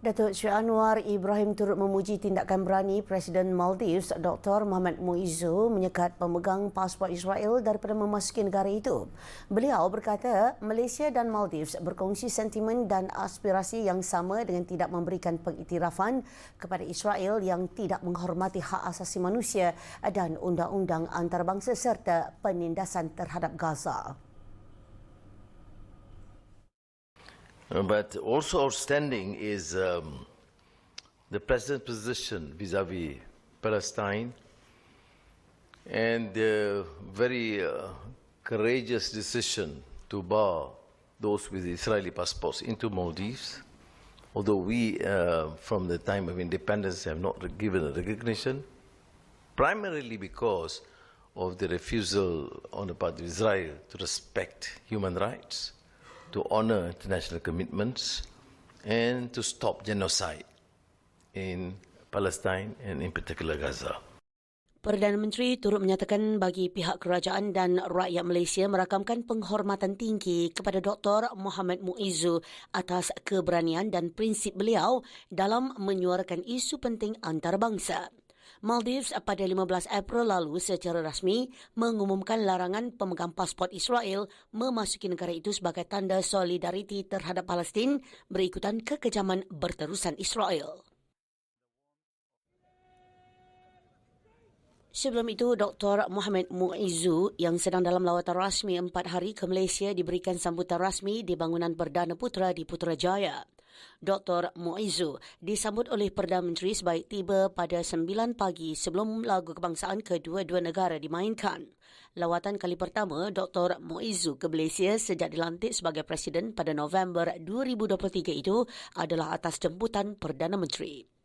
Datuk Sri Anwar Ibrahim turut memuji tindakan berani Presiden Maldives Dr. Muhammad Muizzu menyekat pemegang pasport Israel daripada memasuki negara itu. Beliau berkata Malaysia dan Maldives berkongsi sentimen dan aspirasi yang sama dengan tidak memberikan pengiktirafan kepada Israel yang tidak menghormati hak asasi manusia dan undang-undang antarabangsa serta penindasan terhadap Gaza. But also outstanding is um, the president's position vis-à-vis Palestine and the very uh, courageous decision to bar those with Israeli passports into Maldives. Although we, uh, from the time of independence, have not given a recognition, primarily because of the refusal on the part of Israel to respect human rights to honor international commitments and to stop genocide in Palestine and in particular Gaza. Perdana Menteri turut menyatakan bagi pihak kerajaan dan rakyat Malaysia merakamkan penghormatan tinggi kepada Dr. Muhammad Muizzu atas keberanian dan prinsip beliau dalam menyuarakan isu penting antarabangsa. Maldives pada 15 April lalu secara rasmi mengumumkan larangan pemegang pasport Israel memasuki negara itu sebagai tanda solidariti terhadap Palestin berikutan kekejaman berterusan Israel. Sebelum itu, Dr. Muhammad Muizzu yang sedang dalam lawatan rasmi empat hari ke Malaysia diberikan sambutan rasmi di bangunan Perdana Putra di Putrajaya. Dr. Muizzu disambut oleh Perdana Menteri sebaik tiba pada 9 pagi sebelum lagu kebangsaan kedua-dua negara dimainkan. Lawatan kali pertama Dr. Muizzu ke Malaysia sejak dilantik sebagai Presiden pada November 2023 itu adalah atas jemputan Perdana Menteri.